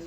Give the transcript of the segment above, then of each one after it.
ဒီ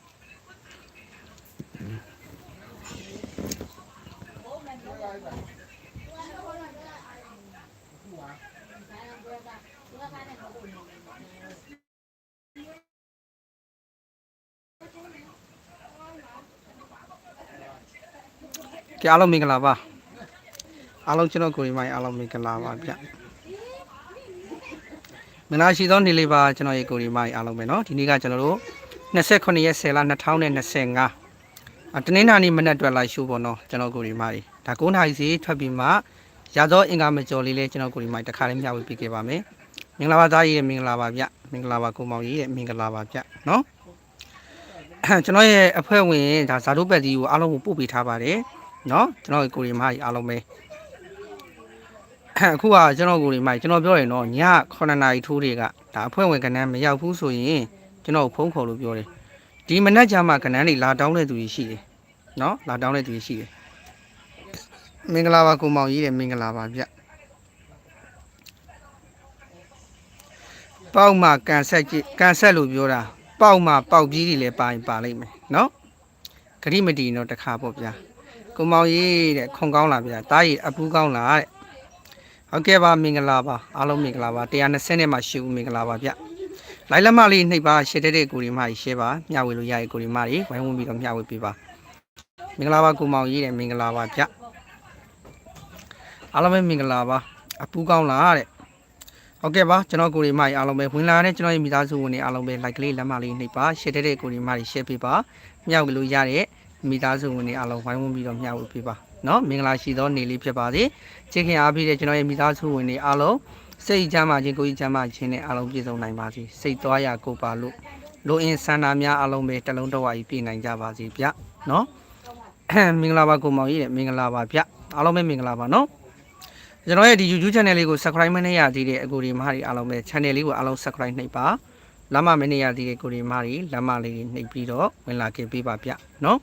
ကြအားလုံးမင်္ဂလာပါအားလုံးကျွန်တော်ကိုရီမိုင်းအားလုံးမင်္ဂလာပါဗျမင်္ဂလာရှိသောနေ့လေးပါကျွန်တော်ရေကိုရီမိုင်းအားလုံးပဲเนาะဒီနေ့ကကျွန်တော်တို့ 29ရက်10လ2025အတနင်္လာနေ့မနက်အတွက်လိုက်ရှိုးပေါ့နော်ကျွန်တော်ကိုရီမိုင်း ဒါ9နာရီစီထွက်ပြီးမှရသောအင်္ဂါမကျော်လေးလေးကျွန်တော်ကိုရီမိုင်းတခါလေးမျှဝေပေးခဲ့ပါမယ်မင်္ဂလာပါသားကြီးရဲ့မင်္ဂလာပါဗျမင်္ဂလာပါကိုမောင်ကြီးရဲ့မင်္ဂလာပါဗျနော်ကျွန်တော်ရဲ့အဖွဲ့ဝင်ဒါဇာတုပက်ကြီးကိုအားလုံးကိုပို့ပေးထားပါတယ်နော်ကျွန်တော်ကိုရီမိုင်းအားလုံးပဲအခုကကျွန်တော်ကိုရီမိုင်းကျွန်တော်ပြောရင်တော့ည9နာရီထိုးတွေကဒါအဖွဲ့ဝင်ကဏ္ဍမရောက်ဘူးဆိုရင်ကျွန်တော်ဖုန်းခေါ်လို့ပြောတယ်ဒီမနက်ကြမှာကနန်းတွေလာတောင်းတဲ့သူတွေရှိတယ်နော်လာတောင်းတဲ့သူတွေရှိတယ် မင်္ဂလာပါကိုမောင်ကြီးတဲ့မင်္ဂလာပါဗျပေါက်မှကန်ဆက်ကြည့်ကန်ဆက်လို့ပြောတာပေါက်မှပေါက်ကြီးတွေလည်းပါရင်ပါလိမ့်မယ်နော်ဂရိမတီတော့တခါပေါ့ဗျာကိုမောင်ကြီးတဲ့ခွန်ကောင်းလာဗျာတားရီအပူးကောင်းလာတဲ့ဟုတ်ကဲ့ပါမင်္ဂလာပါအားလုံးမင်္ဂလာပါ120နဲ့မှရှိဦးမင်္ဂလာပါဗျလိုက်လက်မလေးနှိပ်ပါရှယ်တဲ့တဲ့ကိုရီမကြီးရှယ်ပါမျှဝေလို့ရရဲ့ကိုရီမကြီးဝိုင်းဝန်းပြီးတော့မျှဝေပေးပါမင်္ဂလာပါကိုမောင်ကြီးတဲ့မင်္ဂလာပါဗျ အားလုံးပဲမင်္ဂလာပါအပူကောင်းလားတဲ့ဟုတ်ကဲ့ပါကျွန်တော်ကိုရီမကြီးအားလုံးပဲဝင်လာတဲ့ကျွန်တော်ရဲ့မိသားစုဝင်တွေအားလုံးပဲလိုက်ကလေးလက်မလေးနှိပ်ပါရှယ်တဲ့တဲ့ကိုရီမကြီးရှယ်ပေးပါမျှဝေလို့ရတဲ့မိသားစုဝင်တွေအားလုံးဝိုင်းဝန်းပြီးတော့မျှဝေပေးပါနော်မင်္ဂလာရှိသောနေ့လေးဖြစ်ပါစေချစ်ခင်အားပေးတဲ့ကျွန်တော်ရဲ့မိသားစုဝင်တွေအားလုံးစိတ်ချမ်းသာခြင်းကိုယ်ကြီးချမ်းသာခြင်းနဲ့အလုံးပြည့်စုံနိုင်ပါစေစိတ်သွားရကိုယ်ပါလို့လူအင်းဆန္ဒများအလုံးပဲတစ်လုံးတော့ဝါကြီးပြည့်နိုင်ကြပါစေဗျနော်မင်္ဂလာပါကိုမောင်ကြီးတဲ့မင်္ဂလာပါဗျအားလုံးပဲမင်္ဂလာပါနော် ကျွန်တော်ရဲ့ဒီ YouTube channel လေးကို subscribe မနေရသေးတဲ့အကူဒီမဟာတွေအားလုံးပဲ channel လေးကိုအားလုံး subscribe နှိပ်ပါလမ်းမမနေရသေးတဲ့ကိုဒီမဟာတွေလမ်းမလေးတွေနှိပ်ပြီးတော့ဝင်လာခဲ့ပေးပါဗျနော်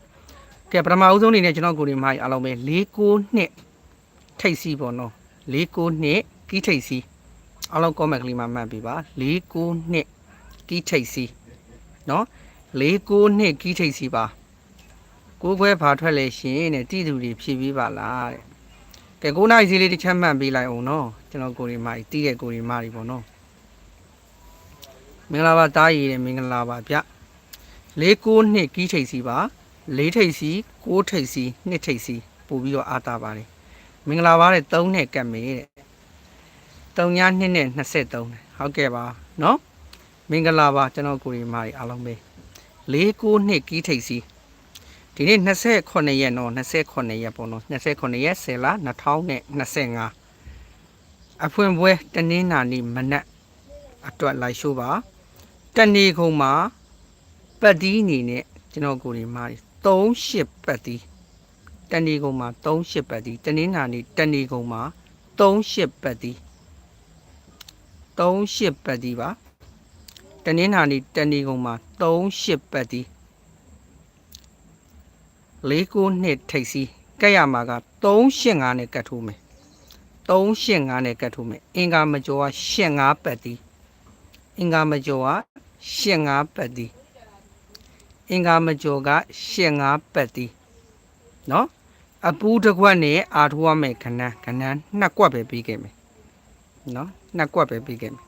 ကဲပထမဦးဆုံးအနေနဲ့ကျွန်တော်ကိုဒီမဟာတွေအားလုံးပဲ6-9နှစ်ထိတ်စီပေါ့နော်6-9နှစ်ကီးထိတ်စီအားလုံး comment ကလေးမှာမှတ်ပေးပါ6-9နှစ်ကီးထိတ်စီနော်6-9နှစ်ကီးထိတ်စီပါကိုယ်ခွဲဘာထွက်လဲရှင်တဲ့တိသူတွေဖြည့်ပြီးပါလားတဲ့ ကဲ9နာရီစီးလေးတစ်ချက်မှန်ပေးလိုက်အောင်နော်ကျွန်တော်ကိုရီမာကြီးတီးတဲ့ကိုရီမာကြီးပေါ့နော်မင်္ဂလာပါတားရည်တဲ့မင်္ဂလာပါဗျလေး6နှစ်ကြီးထိတ်စီပါလေးထိတ်စီ6ထိတ်စီ2ထိတ်စီပို့ပြီးတော့အာတာပါတယ်မင်္ဂလာပါတဲ့3နဲ့ကတ်မေတဲ့3ည2နဲ့23ဟုတ်ကဲ့ပါနော်မင်္ဂလာပါကျွန်တော်ကိုရီမာကြီးအားလုံးပဲလေး6နှစ်ကြီးထိတ်စီ ဒီနေ့28ရက်နော်28ရက်ပေါ့နော်28ရက်10လ2025အဖွင့်ပွဲတနင်္လာနေ့မနက်အတွက်လိုက်ရှိုးပါတနေခုံမှာပတ်တီးအနေနဲ့ကျွန်တော်ကိုရီမာကြီး38ပတ်တီးတနေခုံမှာ38ပတ်တီးတနင်္လာနေ့တနေခုံမှာ38ပတ်တီး38ပတ်ဒီပါတနင်္လာနေ့တဏီကုံမှာ38ပတ်ဒီ 49နှစ်ထိပ်စီးကက်ရမှာက385နဲ့ကတ်ထိုးမယ်385နဲ့ကတ်ထိုးမယ်အင်္ဂါမကျော်က85ပတ်ဒီအင်္ဂါမကျော်က85ပတ်ဒီအင်္ဂါမကျော်ကရှစ်ငါပတ်တီနော်အပူးတစ်ခွက်နဲ့အာထိုးရမယ်ခဏန်းခဏန်းနှစ်ကွက်ပဲပြီးခဲ့မယ်နော်နှစ်ကွက်ပဲပြီးခဲ့မယ်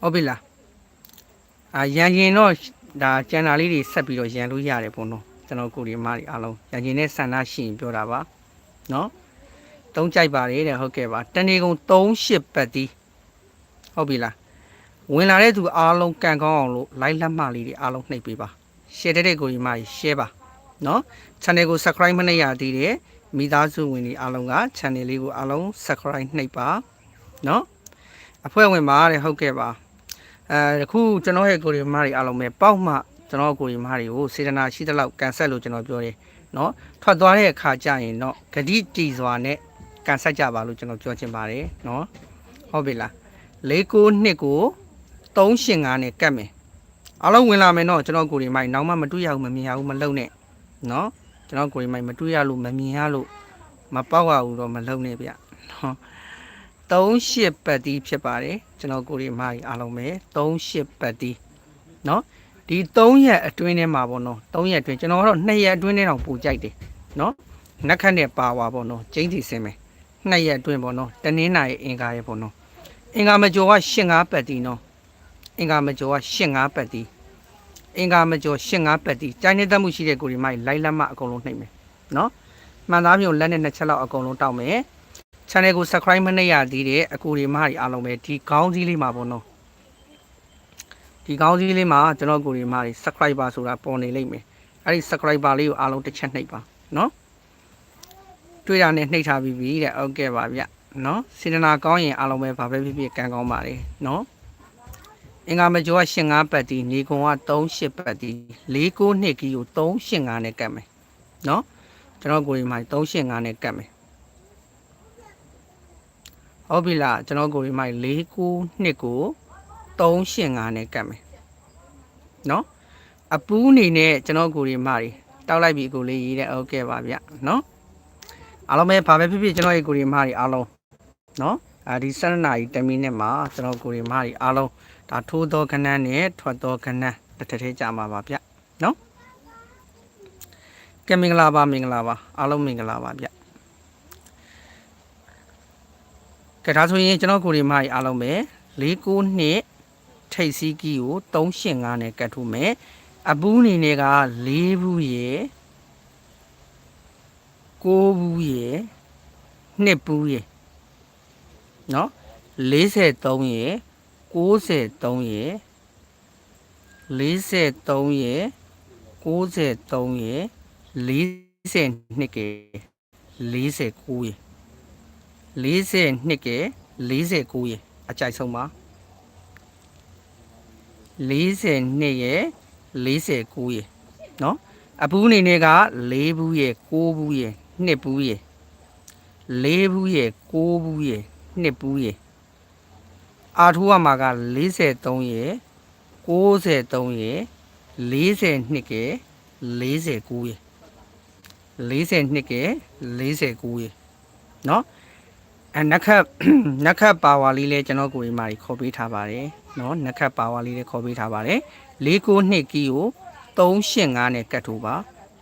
ဟုတ်ပြီလားအာရန်ရင်တော့ ဒါကျန်တာလေးတွေဆက်ပြီးတော့ရန်လို့ရတယ်ပေါ့နော်ကျွန်တော်ကိုဒီမားတွေအားလုံးရန်ရင်နဲ့ဆန္ဒရှိရင်ပြောတာပါနော်သုံးကြိုက်ပါတယ်တဲ့ဟုတ်ကဲ့ပါတဏီကုံ38ပတ်တီဟုတ်ပြီလားဝင်လာတဲ့သူအားလုံးကန်ကောင်းအောင်လို့ like လက်မှတ်လေးတွေအားလုံးနှိပ်ပေးပါ share တဲ့တဲ့ကိုဒီမားကြီး share ပါနော် channel ကို subscribe မလုပ်ရသေးတဲ့မိသားစုဝင်တွေအားလုံးက channel လေးကိုအားလုံး subscribe နှိပ်ပါနော်အဖွဲ့ဝင်ပါတဲ့ဟုတ်ကဲ့ပါအဲ အခုကျွန်တော်ရဲ့ကိုရီမားတွေအားလုံးပဲပေါက်မှကျွန်တော်ကိုရီမားတွေကိုစေတနာရှိသလောက်ကန်ဆက်လို့ကျွန်တော်ပြောတယ်နော်ထွက်သွားတဲ့အခါကျရင်တော့ဂတိတီစွာနဲ့ကန်ဆက်ကြပါလို့ကျွန်တော်ပြောချင်ပါတယ်နော်ဟုတ်ပြီလား၄ကိုနှစ်ကို385နဲ့ကတ်မယ်အားလုံးဝင်လာမယ်နော်ကျွန်တော်ကိုရီမိုင်းနောက်မှမတွေ့ရဘူးမမြင်ရဘူးမလုံနဲ့နော်ကျွန်တော်ကိုရီမိုင်းမတွေ့ရလို့မမြင်ရလို့မပေါက်ရဘူးတော့မလုံနဲ့ဗျနော် 38ပတ်တီးဖြစ်ပါတယ်ကျွန်တော်ကိုရီမိုင်းအားလုံးပဲ38ပတ်တီးနော်ဒီ3ရက်အတွင်းထဲမှာပေါ့နော်3ရက်အတွင်းကျွန်တော်ကတော့2ရက်အတွင်းထဲတော့ပူကြိုက်တယ်နော်နက်ခတ်နဲ့ပါဝါပေါ့နော်ကျင်းစီစင်မယ်2ရက်အတွင်းပေါ့နော်တနင်္လာရဲ့အင်္ဂါရဲ့ပေါ့နော်အင်္ဂါမကျော်က85ပတ်တီးနော်အင်္ဂါမကျော်က85ပတ်တီးအင်္ဂါမကျော်85ပတ်တီးကျိုင်းနေတတ်မှုရှိတဲ့ကိုရီမိုင်းလိုက်လက်မအကုန်လုံးနှိပ်မယ်နော်မှန်သားမျိုးလက်နဲ့နှစ်ချက်လောက်အကုန်လုံးတောက်မယ် channel ကို subscribe မလုပ်ရသေးတဲ့အကူတွေမတွေအားလုံးပဲဒီခေါင်းစည်းလေးမှာပေါ့နော်ဒီခေါင်းစည်းလေးမှာကျွန်တော်ကိုရီမတွေ subscriber ဆိုတာပေါ်နေလိမ့်မယ်အဲ့ဒီ subscriber လေးကိုအားလုံးတစ်ချက်နှိပ်ပါနော်တွေ့တာနဲ့နှိပ်ထားပြီးပြီတဲ့ဟုတ်ကဲ့ပါဗျနော်စေတနာကောင်းရင်အားလုံးပဲဘာပဲဖြစ်ဖြစ်ကံကောင်းပါလေနော်အင်္ဂါမကျော်က85ပတ်တီနေကုံက38ပတ်တီ49နှစ်ကီကို385နဲ့ကတ်မယ်နော်ကျွန်တော်ကိုရီမတွေ385နဲ့ကတ်မယ် ဟုတ်ပြီလားကျွန်တော်ကိုရီမိုက်၄ခုနှစ်ကို385နဲ့ကတ်မယ်နော်အပူးအနေနဲ့ကျွန်တော်ကိုရီမတွေတောက်လိုက်ပြီကိုလေးရေးတဲ့ဟုတ်ကဲ့ပါဗျနော်အားလုံးပဲဘာပဲဖြစ်ဖြစ်ကျွန်တော်ရဲ့ကိုရီမတွေအားလုံးနော်အဲဒီ7နာရီ10မိနစ်မှာကျွန်တော်ကိုရီမတွေအားလုံးဒါထိုးသောခဏန်းနဲ့ထွက်သောခဏန်းတစ်ထက်ထဲကြာမှာပါဗျနော်ကဲမင်္ဂလာပါမင်္ဂလာပါအားလုံးမင်္ဂလာပါဗျ ကဲဒါဆိုရင်ကျွန်တော်ကိုရီမကြီးအားလုံးပဲ၄၉နှစ်ထိတ်စီးကီကို385နဲ့ကတ်ထုမယ်အပူးအနေနဲ့က၄ဘူးရယ်9ဘူးရယ်2ဘူးရယ်เนาะ43ရယ်93ရယ်43ရယ်93ရယ်42က49ရယ် 42က49ရယ်အကြိုက်ဆုံးပါ42ရယ်49ရယ်เนาะအပူးအနေနဲ့က4ဘူးရယ်9ဘူးရယ်2ဘူးရယ်4ဘူးရယ်9ဘူးရယ်2ဘူးရယ်အာထိုးရမှာက43ရယ်63ရယ်42က49ရယ်42က49ရယ်เนาะ အဲနက်ခတ်နက်ခတ်ပါဝါလေးလည်းကျွန်တော်ကိုရီမာကြီးခေါ်ပေးထားပါတယ်နော်နက်ခတ်ပါဝါလေးလည်းခေါ်ပေးထားပါတယ်692ကီကို385နဲ့ကတ်ထိုးပါ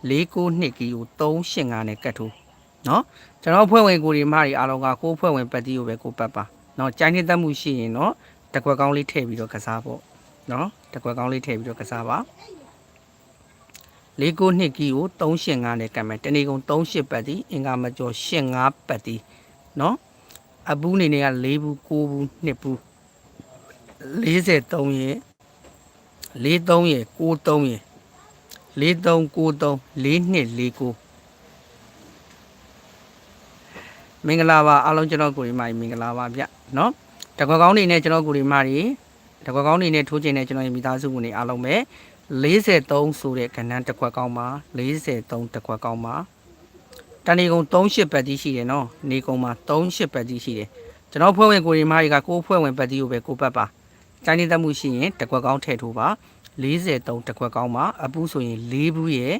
692ကီကို385နဲ့ကတ်ထိုးနော်ကျွန်တော်အဖွဲ့ဝင်ကိုရီမာကြီးအားလုံးကကိုအဖွဲ့ဝင်ပတ်တီကိုပဲကိုပတ်ပါနော်ကြိုင်းနေတတ်မှုရှိရင်တော့တကွက်ကောင်းလေးထည့်ပြီးတော့ကစားပေါ့နော်တကွက်ကောင်းလေးထည့်ပြီးတော့ကစားပါ692ကီကို385နဲ့ကတ်မယ်တနေ့ကုန်38ပတ်တီအင်္ဂါမကျော်85ပတ်တီနော် အပူးအနေနဲ့က၄ဘူး၉ဘူး2ဘူး43ရေ43ရေ93ရေ4393 4249မင်္ဂလာပါအားလုံးကျွန်တော်ကိုရီမာကြီးမင်္ဂလာပါဗျเนาะတကွက်ကောင်းနေနဲ့ကျွန်တော်ကိုရီမာကြီးတကွက်ကောင်းနေနဲ့ထိုးကျင်တဲ့ကျွန်တော်ရဲ့မိသားစုဝင်တွေအားလုံးပဲ43ဆိုတဲ့ကဏ္ဍတကွက်ကောင်းပါ43တကွက်ကောင်းပါ တဏီကုံ38ပတ်တိရှိတယ်နော်နေကုံမှာ38ပတ်တိရှိတယ်ကျွန်တော်ဖွဲ့ဝင်ကိုရီမားကြီးကကိုဖွဲ့ဝင်ပတ်တိကိုပဲကိုပတ်ပါတိုင်းနေတတ်မှုရှိရင်တကွက်ကောင်းထည့်ထိုးပါ43တကွက်ကောင်းပါအပူးဆိုရင်4ဘူးရဲ့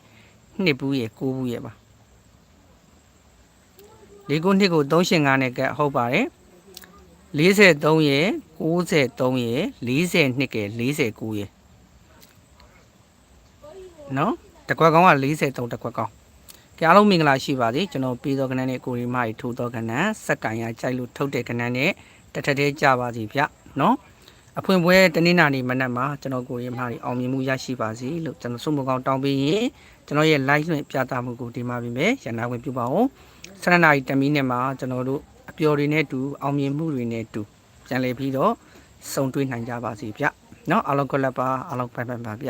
2ဘူးရဲ့9ဘူးရဲ့ပါလေးခုနှစ်ကို385နဲ့ကဟုတ်ပါတယ်43ရဲ့93ရဲ့42က49ရဲ့နော်တကွက်ကောင်းက43တကွက်ကောင်း ကြအားလုံးမင်္ဂလာရှိပါစေကျွန်တော်ပြီးတော့ကနန်းနဲ့ကိုရီမကြီးထိုးတော့ကနန်းစက်ကင်ရကြိုက်လို့ထုတ်တဲ့ကနန်းနဲ့တထက်သေးကြပါစီဗျနော်အဖွင့်ပွဲတနင်္လာနေ့မနက်မှာကျွန်တော်ကိုရီမကြီးအောင်မြင်မှုရရှိပါစေလို့ကျွန်တော်ဆုမကောင်းတောင်းပေးရင်ကျွန်တော်ရဲ့ live လွှင့်ပြသမှုကိုဒီမှာပြင်မယ်ရန်နာဝင်ပြုပါအောင်ဆန္ဒနာရီတမီနဲ့မှာကျွန်တော်တို့အပျော်တွေနဲ့တူအောင်မြင်မှုတွေနဲ့တူပြန်လည်ပြီးတော့စုံတွေ့နိုင်ကြပါစေဗျနော်အားလုံးကလပ်ပါအားလုံးပိုင်ပိုင်ပါဗျ